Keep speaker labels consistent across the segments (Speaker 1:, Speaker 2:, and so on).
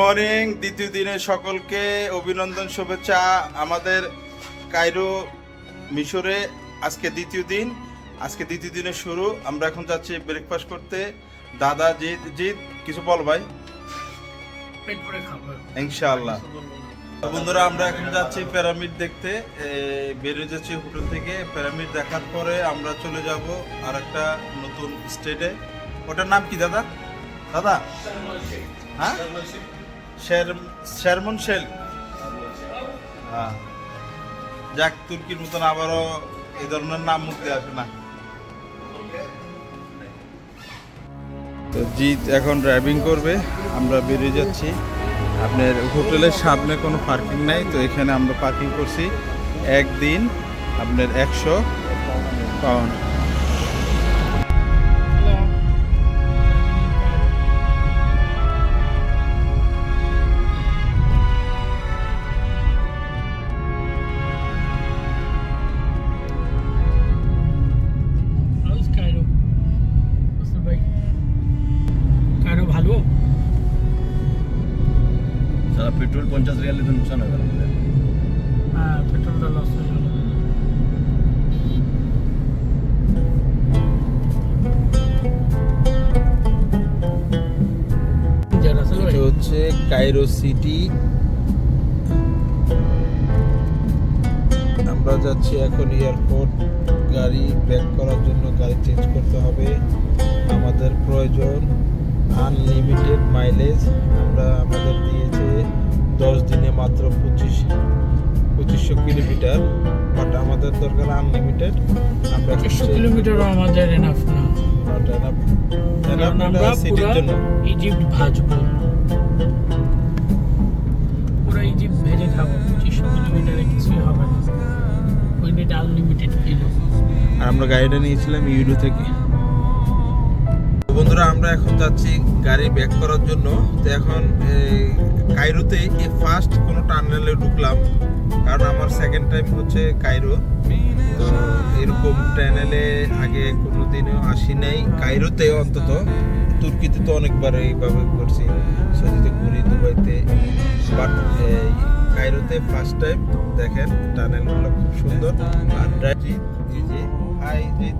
Speaker 1: Morning, দ্বিতীয় দিনে সকলকে অভিনন্দন, শুভেচ্ছা। আমাদের কায়রো মিশরে আজকে দ্বিতীয় দিন। আজকে দ্বিতীয় দিনের শুরু। আমরা এখন যাচ্ছি ব্রেকফাস্ট করতে। দাদা, জিৎ জিৎ, কিছু বল ভাই? ইনশাআল্লাহ। বন্ধুরা, আমরা এখন যাচ্ছি প্যারামিড দেখতে। বেরিয়ে যাচ্ছি হোটেল থেকে। প্যারামিড দেখার পরে আমরা চলে যাব আর একটা নতুন স্টেটে ওটার নাম কি দাদা? দাদা? হ্যাঁ? শের, শেরমন শেল। হ্যাঁ। যাক, তুর্কির মতন আবারও এই ধরনের নাম মুখতে আসে না। তো জিৎ এখন ড্রাইভিং করবে, আমরা বেরিয়ে যাচ্ছি। আপনার হোটেলের সামনে কোনো পার্কিং নাই, তো এখানে আমরা পার্কিং করছি। একদিন আপনার একশো পাউন্ড।
Speaker 2: পঞ্চাশ রিয়ালে তো নুকসান হয়ে গেল আমাদের।
Speaker 3: হ্যাঁ পেট্রোলটা লস হয়ে গেল।
Speaker 1: এটা হচ্ছে কাইরো সিটি আমরা যাচ্ছি এখন এয়ারপোর্ট গাড়ি ব্যাক করার জন্য গাড়ি চেঞ্জ করতে হবে। আমাদের প্রয়োজন আনলিমিটেড মাইলেজ আমরা আমাদের দিয়েছে দশ দিনে মাত্র পঁচিশ পঁচিশশো কিলোমিটার বাট আমাদের দরকার আনলিমিটেড আমরা
Speaker 3: পঁচিশশো কিলোমিটারও আমাদের এনাফ না। আমরা ইজিপ্ট ভাজবো। পুরো ইজিপ্ট ভেজে খাব। পঁচিশশো কিলোমিটারে কিছুই হবে না। উই নিড আনলিমিটেড কিলো
Speaker 1: আর আমরা গাড়িটা নিয়েছিলাম ইউরো থেকে। বন্ধুরা আমরা এখন যাচ্ছি গাড়ি ব্যাক করার জন্য। তো এখন এই, কায়রোতে এই ফার্স্ট কোনো টার্মিনালে ঢুকলাম। কারণ আমার সেকেন্ড টাইম হচ্ছে কায়রো তো এরকম টার্মিনালে আগে কোনো দিনও আসি নাই। কায়রোতে অন্তত। তুর্কিতে তো অনেকবার এইভাবে করছি। সৌদিতে ঘুরি দুবাইতে। বাট কায়রোতে ফার্স্ট টাইম দেখেন টানেলগুলো খুব সুন্দর। আর ড্রাইভ এই যে হাই জিৎ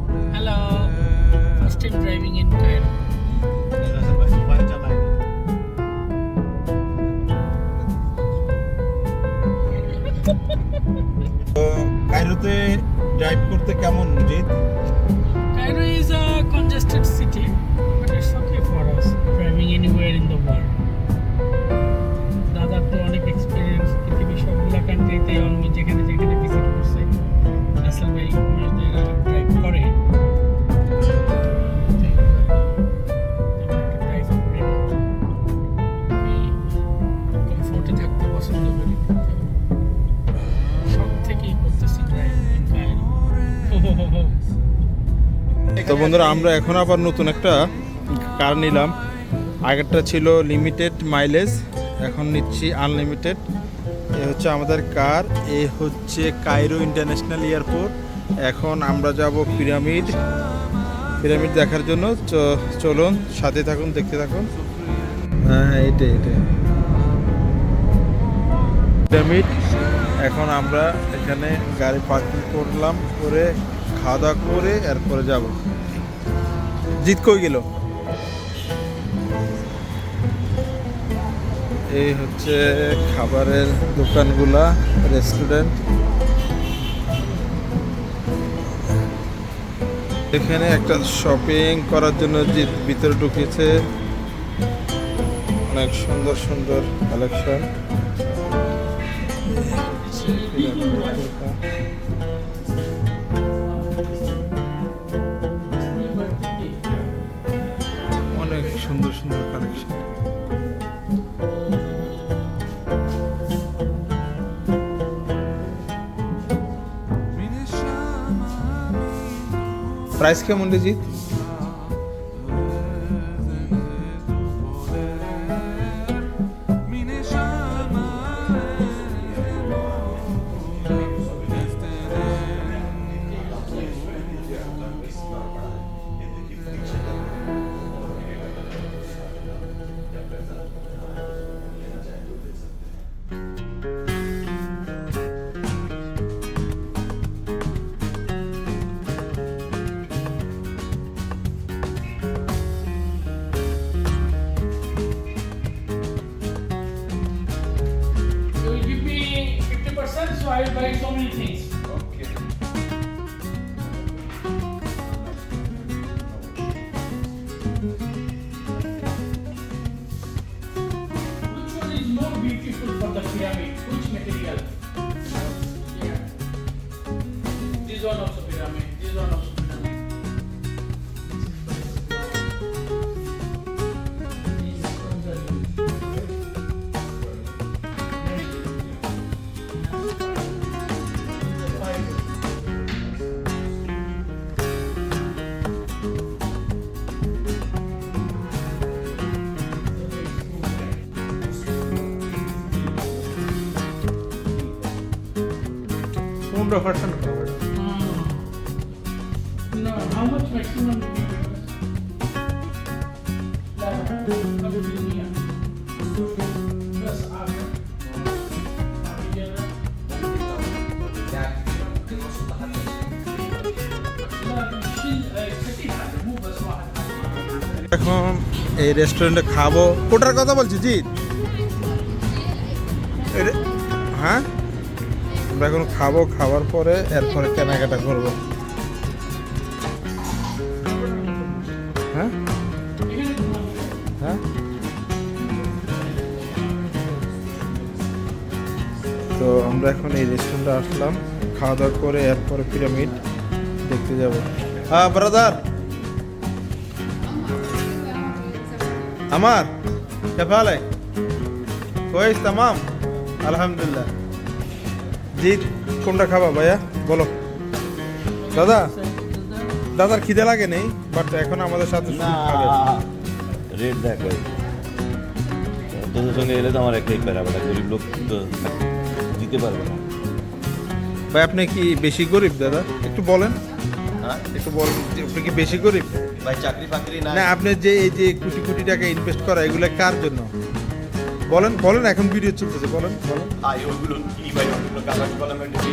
Speaker 1: বন্ধুরা, আমরা এখন আবার নতুন একটা কার নিলাম। আগেরটা ছিল লিমিটেড মাইলেজ এখন নিচ্ছি আনলিমিটেড এ হচ্ছে আমাদের কার এ হচ্ছে কায়রো ইন্টারন্যাশনাল এয়ারপোর্ট এখন আমরা যাব পিরামিড পিরামিড দেখার জন্য চলুন, সাথে থাকুন, দেখতে থাকুন। হ্যাঁ এটাই এটাই। পিরামিড এখন আমরা এখানে গাড়ি পার্কিং করলাম, করে খাওয়া দাওয়া করে এরপরে যাব। জিত কই গেল? এই হচ্ছে খাবারের দোকানগুলা রেস্টুরেন্ট এখানে একটা শপিং করার জন্য জিত ভিতরে ঢুকেছে। অনেক সুন্দর সুন্দর কালেকশন অনেক প্রাইস কেমন রে পনেরো percent
Speaker 3: No, how much maximum.
Speaker 1: এখন এই রেস্টুরেন্টে খাব কোটার কথা বলছি জি আমরা এখন খাব, খাওয়ার পরে এরপরে কেনাকাটা করব। হ্যাঁ? হ্যাঁ? তো আমরা এখন এই রেস্টুরেন্টে আসলাম। খাওয়া দাওয়া করে এরপরে পিরামিড দেখতে যাব। হ্যাঁ ব্রাদার আমার? কেফালে? কইস, তামাম? আলহামদুলিল্লাহ। জিৎ কোনটা খাবা ভাইয়া? বলো। দাদা? দাদার খিদে লাগে নেই বাট এখন আমাদের সাথে খাবে
Speaker 2: রেট দেখো তোদের সঙ্গে এলে তো আমার একটাই প্যারা গরিব লোক তো দিতে পারবে না।
Speaker 1: ভাই আপনি কি বেশি গরিব দাদা? একটু বলেন।
Speaker 2: হ্যাঁ?
Speaker 1: একটু বলেন আপনি কি বেশি গরিব?
Speaker 2: ভাই চাকরি বাকরি
Speaker 1: না আপনি যে এই যে কোটি কোটি টাকা ইনভেস্ট করা এগুলো কার জন্য? বলেন বলেন এখন ভিডিও চলতেছে বলেন বলেন।
Speaker 2: ভাই ওইগুলো কি ভাই ওইগুলো কাগজ কলমের দেখি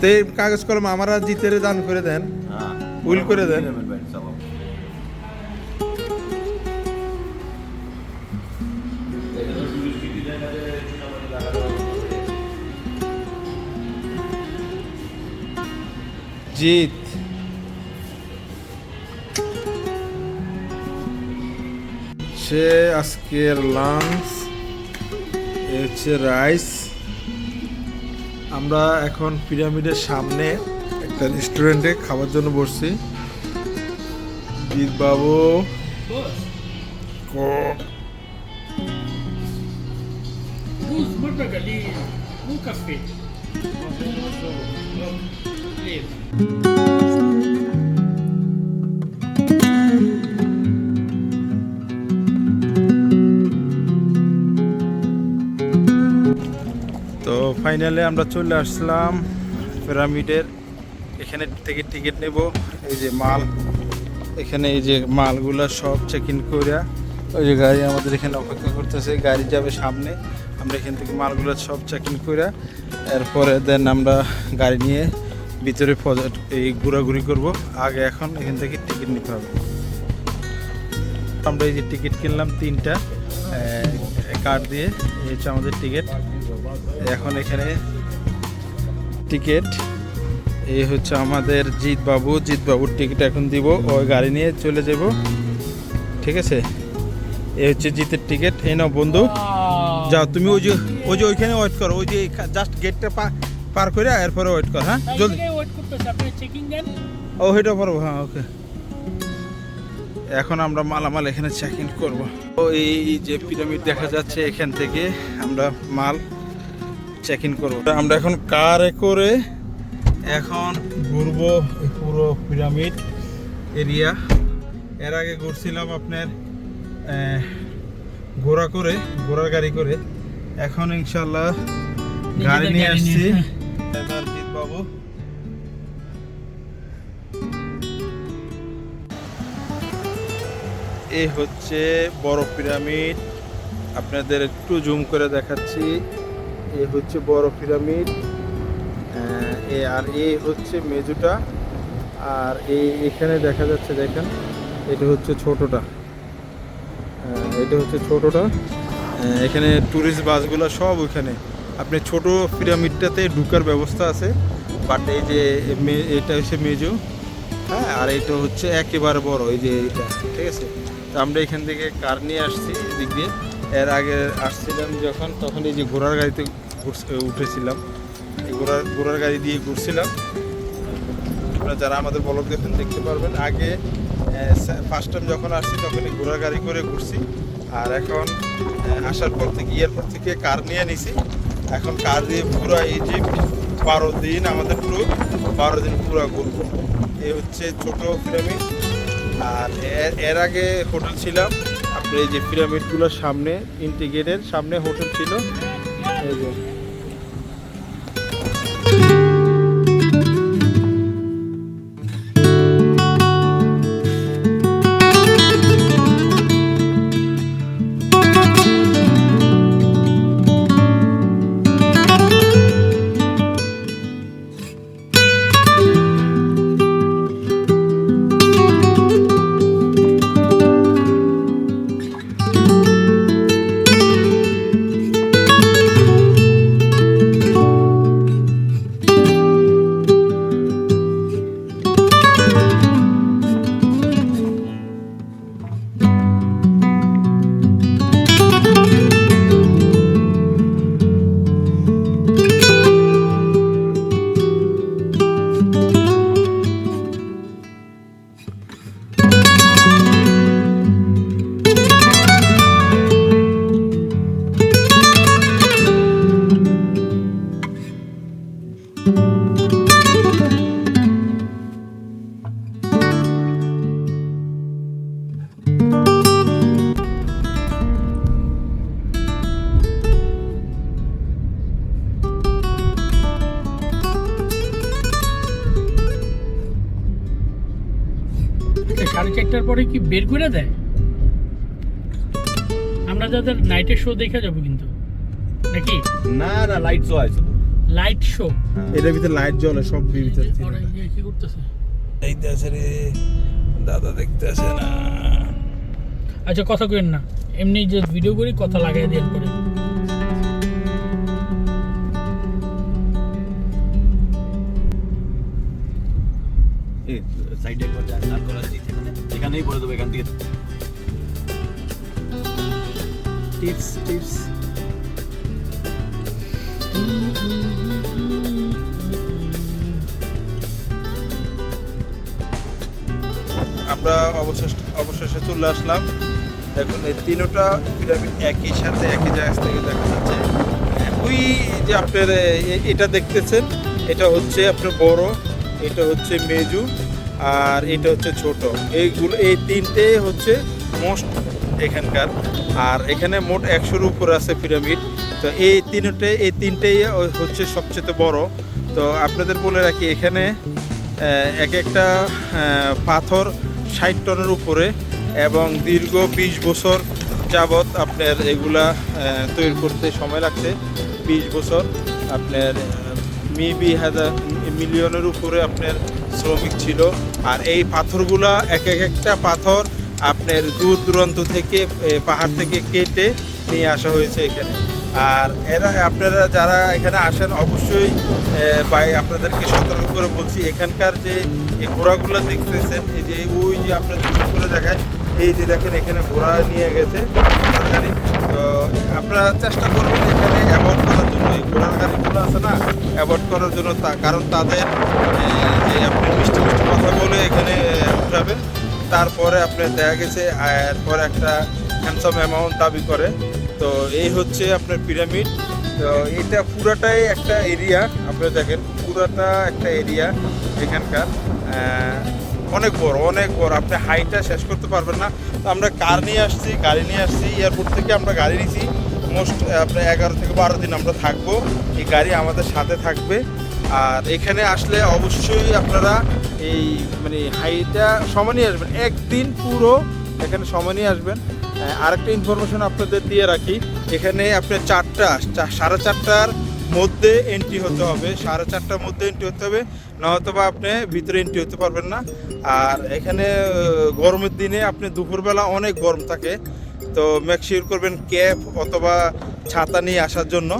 Speaker 1: তো কাগজ কলম আমরা জিতেরে দান করে দেন।
Speaker 2: হ্যাঁ।
Speaker 1: উইল করে দেন।
Speaker 2: ভাই
Speaker 1: জিত। সে আজকের লাঞ্চ হচ্ছে রাইস আমরা এখন পিরামিডের সামনে একটা রেস্টুরেন্টে খাবার জন্য বসছি। বাবু
Speaker 3: Burberry? Who
Speaker 1: ফাইনালি আমরা চলে আসলাম পিরামিডের। এখানে থেকে টিকিট নেব। এই যে মাল। এখানে এই যে মালগুলা সব চেক ইন করে ওই যে গাড়ি আমাদের এখানে অপেক্ষা করতেছে। গাড়ি যাবে সামনে। আমরা এখান থেকে মালগুলো সব চেক ইন করে এরপরে দেন আমরা গাড়ি নিয়ে ভিতরে এই ঘোরাঘুরি করব। আগে এখন এখান থেকে টিকিট নিতে হবে। আমরা এই যে টিকিট কিনলাম তিনটা কার্ড দিয়ে। এই হচ্ছে আমাদের টিকিট। এখন এখানে টিকিট। এই হচ্ছে আমাদের জিৎ বাবু জিৎ বাবুর টিকিট এখন দিব। ওই গাড়ি নিয়ে চলে যাব। ঠিক আছে? এই হচ্ছে জিতের টিকিট। এই নাও বন্ধু। যাও তুমি ওই যে ওই যে ওইখানে ওয়েট করো। ওই যে জাস্ট গেটটা পার করে এরপরে ওয়েট কর হ্যাঁ? জলদি।
Speaker 3: ওয়েট করতেছে। আপনি চেকিং দেন?
Speaker 1: ও হেটা পারব হ্যাঁ ওকে। এখন আমরা মালামাল এখানে চেক ইন করব এই যে পিরামিড দেখা যাচ্ছে এখান থেকে। আমরা মাল চেক ইন করব। আমরা এখন কারে করে এখন ঘুরবো পুরো পিরামিড এরিয়া। এর আগে ঘুরছিলাম আপনার ঘোড়া করে ঘোড়ার গাড়ি করে। এখন ইনশাল্লাহ গাড়ি নিয়ে আসছি। এবার বাবু এই হচ্ছে বড় পিরামিড। আপনাদের একটু জুম করে দেখাচ্ছি। এই হচ্ছে বড় পিরামিড, এ আর এ হচ্ছে মেজুটা, আর এই এখানে দেখা যাচ্ছে দেখেন, এটা হচ্ছে ছোটটা, এটা হচ্ছে ছোটটা, এখানে ট্যুরিস্ট বাসগুলো সব ওইখানে। আপনি ছোট পিরামিডটাতে ঢুকার ব্যবস্থা আছে বাট এই যে এটা হচ্ছে মেজো হ্যাঁ আর এটা হচ্ছে একেবারে বড়, এই যে এটা, ঠিক আছে? তো আমরা এখান থেকে কার নিয়ে আসছি, এদিক দিয়ে? এর আগে আসছিলাম যখন, তখন এই যে ঘোড়ার গাড়িতে উঠেছিলাম। এই ঘোড়ার ঘোড়ার গাড়ি দিয়ে ঘুরছিলাম। আপনারা যারা আমাদের ব্লগ দেখেন, দেখতে পারবেন। আগে ফার্স্ট টাইম যখন আসছি, তখন এই ঘোড়ার গাড়ি করে ঘুরছি। আর এখন আসার পর থেকে এয়ারপোর্ট থেকে কার নিয়ে নিছি। এখন কার দিয়ে পুরো এই যে বারো দিন আমাদের পুরো বারো দিন পুরো ঘুরবো। এ হচ্ছে ছোট পিরামিড। আর এর- আগে হোটেল ছিলাম। এই যে পিরামিডগুলোর সামনে ইন্টিগ্রেটের সামনে হোটেল ছিল। এই যে।
Speaker 3: পরে কি বের করে দেয়? আমরা যাদের নাইটের শো দেখে যাব কিন্তু। নাকি?
Speaker 2: না না লাইট শো আছে
Speaker 3: লাইট শো
Speaker 1: এটার ভিতরে লাইট জ্বলে সব ভিতরে
Speaker 3: কি করতেছে?
Speaker 1: দেখতে আছে রে দাদা দেখতে আছে না।
Speaker 3: আচ্ছা কথা কইেন না। এমনি যে ভিডিও করি কথা লাগাই দিয়ে করে।
Speaker 2: এই সাইডে একবার যা এখানেই বলে দেবো এখান থেকে।
Speaker 1: Tips tips. আমরা অবশেষ অবশেষে চলে আসলাম। এখন এই তিনোটা পিরামিড একই সাথে একই জায়গা থেকে দেখা যাচ্ছে। ওই যে আপনার এটা দেখতেছেন এটা হচ্ছে আপনার বড় এটা হচ্ছে মেজু আর এটা হচ্ছে ছোট। এইগুলো এই তিনটে হচ্ছে মোস্ট এখানকার। আর এখানে মোট একশোর উপরে আছে পিরামিড। তো এই তিনটে এই তিনটেই হচ্ছে সবচেয়ে বড়। তো আপনাদের বলে রাখি, এখানে এক একটা পাথর ষাট টনের উপরে এবং দীর্ঘ বিশ বছর যাবৎ আপনার এগুলা তৈরি করতে সময় লাগছে। বিশ বছর আপনার মিবি হাজার মিলিয়নের উপরে আপনার শ্রমিক ছিল। আর এই পাথরগুলা এক এক একটা পাথর আপনার দূর দূরান্ত থেকে পাহাড় থেকে কেটে নিয়ে আসা হয়েছে এখানে। আর এরা, আপনারা যারা এখানে আসেন, অবশ্যই ভাই, আপনাদেরকে সতর্ক করে বলছি, এখানকার যে এই ঘোড়াগুলো দেখতেছেন, এই যে ওই যে আপনার চুপ করে দেখায়, এই যে দেখেন, এখানে ঘোড়া নিয়ে গেছে। তো আপনারা চেষ্টা করবেন এখানে অ্যাভয়েড করার জন্য এই ঘোড়ার আছে না অ্যাভয়েড করার জন্য তা- কারণ তাদের যে আপনি মিষ্টি মিষ্টি কথা বলে এখানে উঠাবেন। তারপরে আপনার দেখা গেছে এরপর একটা হ্যান্ডসাম অ্যামাউন্ট দাবি করে। তো এই হচ্ছে আপনার পিরামিড তো এটা পুরাটাই একটা এরিয়া আপনি দেখেন, পুরাটা একটা এরিয়া এখানকার। অনেক বড় অনেক বড়। আপনি হাইটটা শেষ করতে পারবেন না। তো আমরা কার নিয়ে আসছি, গাড়ি নিয়ে আসছি এয়ারপোর্ট থেকে আমরা গাড়ি নিয়েছি মোস্ট আপনার এগারো থেকে বারো দিন আমরা থাকব। এই গাড়ি আমাদের সাথে থাকবে। আর এখানে আসলে অবশ্যই আপনারা এই মানে হাইটা সময় নিয়ে আসবেন। একদিন পুরো এখানে সময় নিয়ে আসবেন। আরেকটা ইনফরমেশন আপনাদের দিয়ে রাখি। এখানে আপনার চারটা সাড়ে চারটার মধ্যে এন্ট্রি হতে হবে। সাড়ে চারটার মধ্যে এন্ট্রি হতে হবে। নয়তো বা আপনি ভিতরে এন্ট্রি হতে পারবেন না। আর এখানে গরমের দিনে আপনি দুপুরবেলা অনেক গরম থাকে। তো মেক শিওর করবেন ক্যাপ অথবা ছাতা নিয়ে আসার জন্য।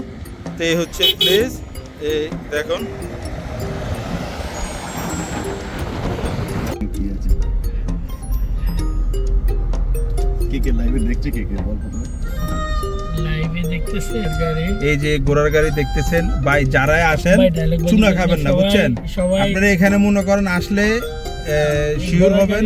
Speaker 1: তো এই হচ্ছে প্লেস এই দেখুন। এই যে ঘোড়ার গাড়ি দেখতেছেন। ভাই যারাই আসেন চুনা খাবেন না বুঝছেন? আপনারা এখানে মনে করেন আসলে শিওর হবেন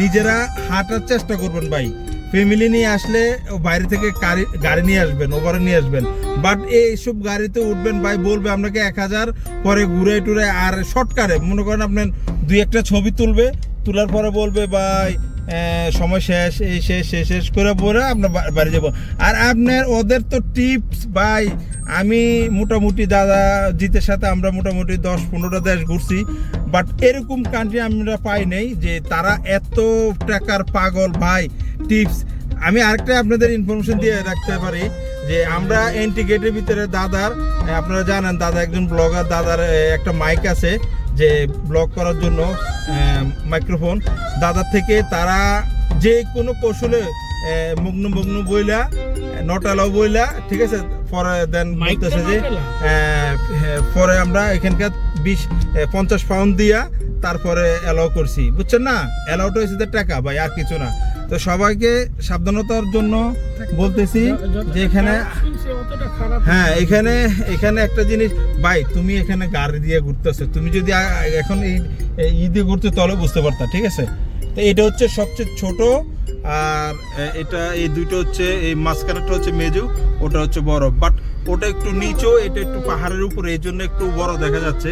Speaker 1: নিজেরা হাঁটার চেষ্টা করবেন ভাই। ফ্যামিলি নিয়ে আসলে বাইরে থেকে গাড়ি গাড়ি নিয়ে আসবেন ওভারে নিয়ে আসবেন। বাট এইসব গাড়িতে উঠবেন, ভাই বলবে আপনাকে এক হাজার পরে ঘুরে টুরে, আর শর্টকারে মনে করেন আপনার দুই একটা ছবি তুলবে, তোলার পরে বলবে, ভাই সময় শেষ, এই শেষ শেষ শেষ, করে পরে আপনার বাড়ি যাব। আর আপনার ওদের তো টিপস ভাই, আমি মোটামুটি দাদা জিতের সাথে আমরা মোটামুটি দশ পনেরোটা দেশ ঘুরছি বাট এরকম কান্ট্রি আমরা পাই নাই যে তারা এত টাকার পাগল, ভাই টিপস আমি আরেকটা আপনাদের ইনফরমেশন দিয়ে রাখতে পারি যে আমরা এন্ট্রি গেটের ভিতরে দাদার আপনারা জানেন দাদা একজন ব্লগার দাদার একটা মাইক আছে যে ব্লগ করার জন্য মাইক্রোফোন দাদার থেকে তারা যে কোনো কৌশলে মগ্ন মগ্ন বইলা নটালাও বইলা ঠিক আছে? পরে দেন
Speaker 3: টা
Speaker 1: বলতেছে যে পরে আমরা এখানকার বিশ পঞ্চাশ পাউন্ড দিয়া তারপরে অ্যালাউ করছি। বুঝছেন না? অ্যালাউটা হয়েছে টাকা ভাই আর কিছু না। তো সবাইকে সাবধানতার জন্য বলতেছি যে এখানে হ্যাঁ এখানে এখানে একটা জিনিস ভাই তুমি এখানে গাড়ি দিয়ে ঘুরতেছো। তুমি যদি এখন এই ঈদে ঘুরতে তাহলে বুঝতে পারতা ঠিক আছে? তো এটা হচ্ছে সবচেয়ে ছোট আর এটা এই দুইটা হচ্ছে এই মাঝখানেরটা হচ্ছে মেজু ওটা হচ্ছে বড়। বাট ওটা একটু নিচু এটা একটু পাহাড়ের উপরে এই জন্য একটু বড় দেখা যাচ্ছে।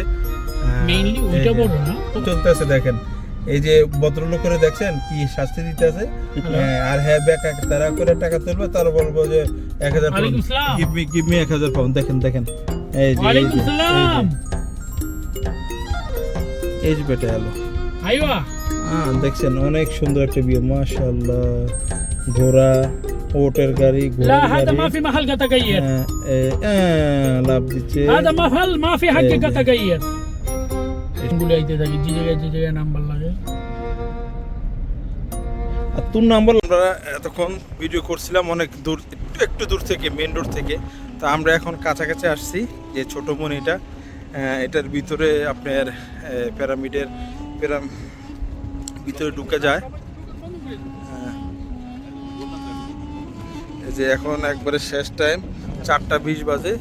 Speaker 1: চলতেছে দেখেন। এই যে ভদ্রলোক করে দেখছেন কি শাস্তি দিতে আছে আর হ্যাঁ ব্যাক তারা করে টাকা তুলবে তারা বলব যে এক হাজার
Speaker 3: ওয়ালাইকুম আসসালাম।
Speaker 1: গিভ মি গিভ মি এক হাজার পাউন্ড দেখেন দেখেন। এই যে এই যে, বেটা এলো
Speaker 3: আইবা
Speaker 1: হ্যাঁ দেখছেন অনেক সুন্দর একটা বিয়ে মাশাআল্লাহ ঘোড়া ওটের গাড়ি
Speaker 3: لا
Speaker 1: ঘোড়ার
Speaker 3: هذا ما
Speaker 1: গাড়ি
Speaker 3: في محل تغير
Speaker 1: হ্যাঁ, এ, আহ, লাভ দিচ্ছে
Speaker 3: هذا محل ما في حق
Speaker 1: إيه ده.
Speaker 3: تغير বলে আইতে থাকি যে জায়গায় যে জায়গায় নাম্বার লাগে
Speaker 1: আর তোর নাম্বার আমরা এতক্ষণ ভিডিও করছিলাম অনেক দূর একটু একটু দূর থেকে মেন রোড থেকে তো আমরা এখন কাছাকাছি আসছি যে ছোট মন এটা আহ, এটার ভিতরে আপনার প্যারামিডের প্যারাম ভিতরে ঢুকে যায়। এই যে এখন একবারে শেষ টাইম চারটা বিশ বাজে।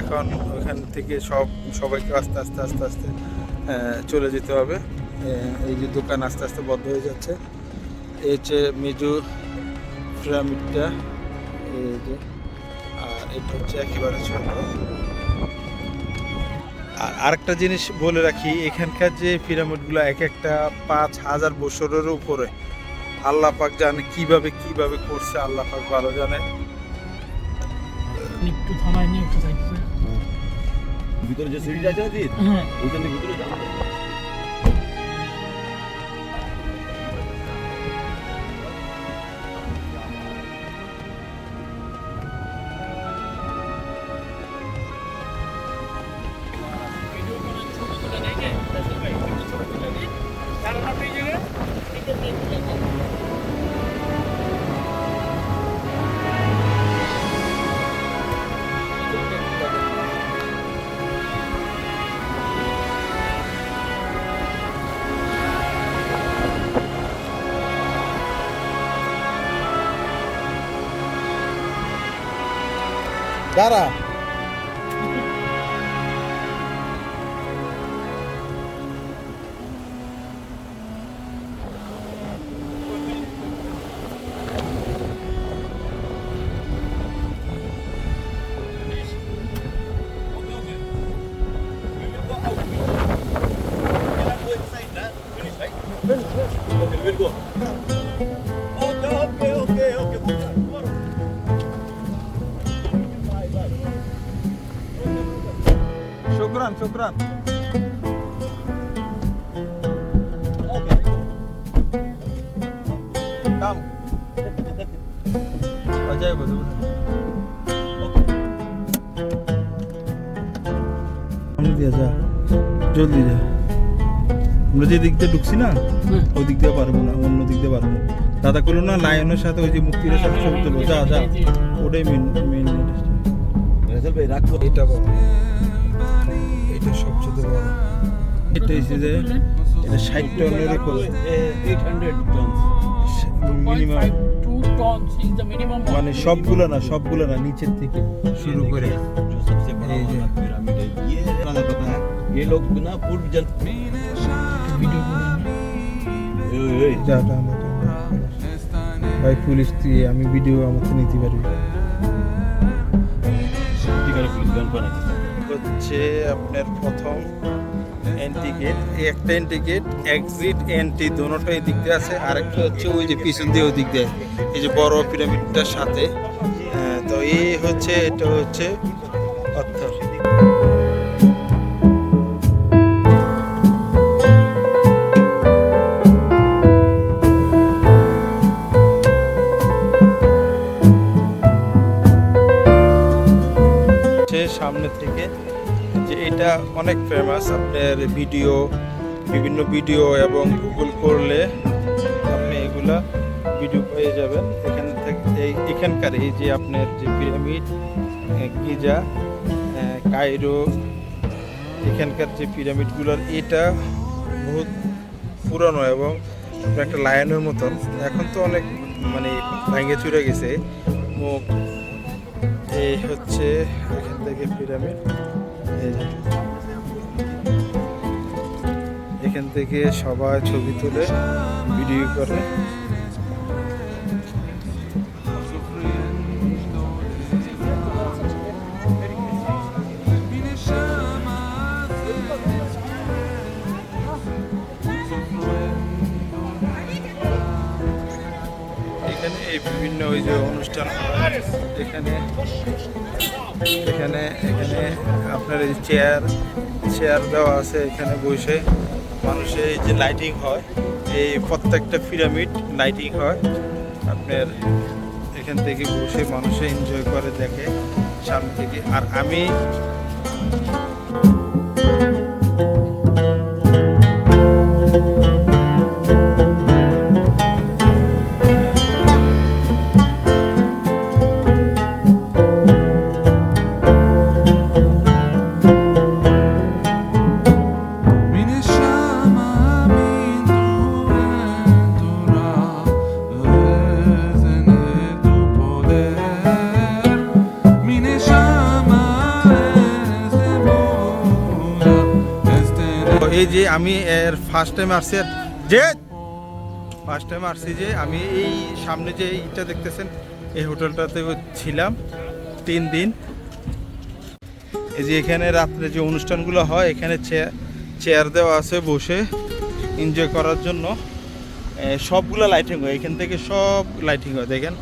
Speaker 1: এখন ওখান থেকে সব, সবাইকে আস্তে আস্তে আস্তে আস্তে চলে যেতে হবে। এই যে দোকান আস্তে আস্তে বন্ধ হয়ে যাচ্ছে। এই হচ্ছে মেজু পিরামিডটা এই যে, আর এটা হচ্ছে একেবারে ছোট। আর আরেকটা জিনিস বলে রাখি এখানকার যে পিরামিডগুলো এক একটা পাঁচ হাজার বছরের উপরে। আল্লাহ পাক জানে কীভাবে কীভাবে করছে আল্লাহ পাক ভালো জানে।
Speaker 3: একটু থামাই নিয়ে একটু
Speaker 4: ভিতরে যে সিঁড়িটা আছে না
Speaker 3: হ্যাঁ।
Speaker 4: ওইখানে ভিতরে
Speaker 1: দাঁড়া। বধু সামনে জলদি যা। আমরা যে দিক দিয়ে ঢুকছি না ওই দিক দিয়ে পারব না অন্য দিক দিয়ে পারব দাদা করল না লায়নের সাথে ওই যে মুক্তির সাথে ছবি তুলবো। যা যা ওটাই মেন মেন
Speaker 4: ভাই রাখো
Speaker 1: এটা এটা সবচেয়ে বড়। এটা হচ্ছে যে এটা ষাট টনের উপরে।
Speaker 4: Eight hundred tonnes
Speaker 1: minimum
Speaker 3: 0.52 tons is the minimum. one.
Speaker 1: মানে সবগুলো না সবগুলো না নিচের থেকে শুরু করে
Speaker 4: जो सबसे बड़ा
Speaker 1: ये जो-
Speaker 4: वाला पिरामिड है ये राजा पता है ये लोग ना पूर्व जन
Speaker 3: Video
Speaker 4: ओए, ओए,
Speaker 1: যা, যা, যা, যা। ভাই পুলিশ দিয়ে আমি ভিডিও আমাকে নিতে পারবি
Speaker 4: সত্যি করে পুলিশ গান বানাচ্ছে
Speaker 1: হচ্ছে আপনার প্রথম এন্ট্রি গেট একটা এন্ট্রি গেট এক্সিট এন্ট্রি দোনোটাই দিক দিয়ে আছে। আরেকটা হচ্ছে ওই যে পিছন দিয়ে ওই দিক দিয়ে। এই যে বড় পিরামিডটার সাথে। তো এই হচ্ছে, এটা হচ্ছে অনেক ফেমাস আপনার ভিডিও বিভিন্ন ভিডিও এবং গুগল করলে আপনি এগুলা ভিডিও পেয়ে যাবেন। এখান থেকে এই, এখানকার এই যে আপনার যে পিরামিড গিজা কায়রো, এখানকার যে পিরামিডগুলোর এটা বহুত পুরনো এবং একটা লায়নের মতন। এখন তো অনেক মানে ভেঙে চুরে গেছে। মুখ, এই হচ্ছে এখান থেকে পিরামিড এই। এখান থেকে সবাই ছবি তুলে ভিডিও করে। এখানে বিভিন্ন ওই যে অনুষ্ঠান এখানে এখানে এখানে আপনার এই চেয়ার চেয়ার দেওয়া আছে এখানে বসে। মানুষের যে লাইটিং হয় এই প্রত্যেকটা পিরামিড লাইটিং হয়, আপনার এখান থেকে বসে মানুষে এনজয় করে দেখে, সামনে থেকে। আর আমি আমি এর ফার্স্ট টাইম আসছি। যে ফার্স্ট টাইম আসছি যে আমি এই সামনে যে ইটা দেখতেছেন, এই হোটেলটাতে ছিলাম তিন দিন। এই যে এখানে রাত্রে যে অনুষ্ঠানগুলো হয়, এখানে চেয়ার দেওয়া আছে বসে এনজয় করার জন্য। সবগুলো লাইটিং হয়। এখান থেকে সব লাইটিং হয়, দেখেন।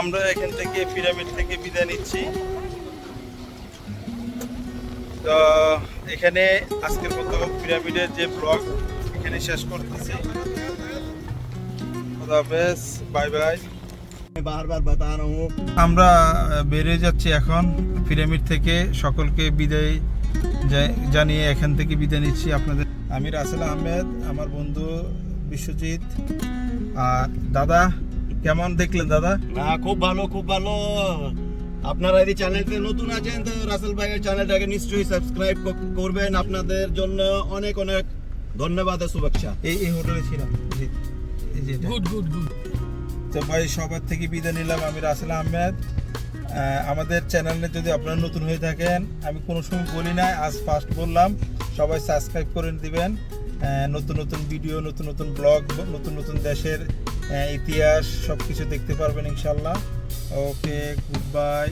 Speaker 1: আমরা এখান থেকে পিরামিড থেকে বিদায় নিচ্ছি। তো এখানে আজকের মতো পিরামিডের যে ব্লগ এখানে শেষ করতেছি।
Speaker 4: Bye bye. বারবার
Speaker 1: আমরা বেরিয়ে যাচ্ছি এখন পিরামিড থেকে। সকলকে বিদায় জানিয়ে এখান থেকে বিদায় নিচ্ছি আপনাদের। আমি রাসেল আহমেদ আমার বন্ধু বিশ্বজিৎ আর দাদা কেমন দেখলেন দাদা?
Speaker 4: না খুব ভালো খুব ভালো। আপনারা এই চ্যানেলতে নতুন আছেন তো রাসেল ভাইয়ের চ্যানেলটাকে নিশ্চয়ই সাবস্ক্রাইব করবেন। আপনাদের জন্য অনেক অনেক ধন্যবাদ ও শুভেচ্ছা।
Speaker 1: এই এই হোটেলে ছিলাম। জি এই যে এটা।
Speaker 3: Good, good, good.
Speaker 1: তো ভাই সবার থেকে বিদায় নিলাম। আমি রাসেল আহমেদ। আমাদের চ্যানেলে যদি আপনারা নতুন হয়ে থাকেন আমি কোনো সময় বলি না আজ ফার্স্ট বললাম। সবাই সাবস্ক্রাইব করে দিবেন। নতুন নতুন ভিডিও নতুন নতুন ব্লগ নতুন নতুন দেশের ইতিহাস সব কিছু দেখতে পারবেন ইনশাল্লাহ। Okay good bye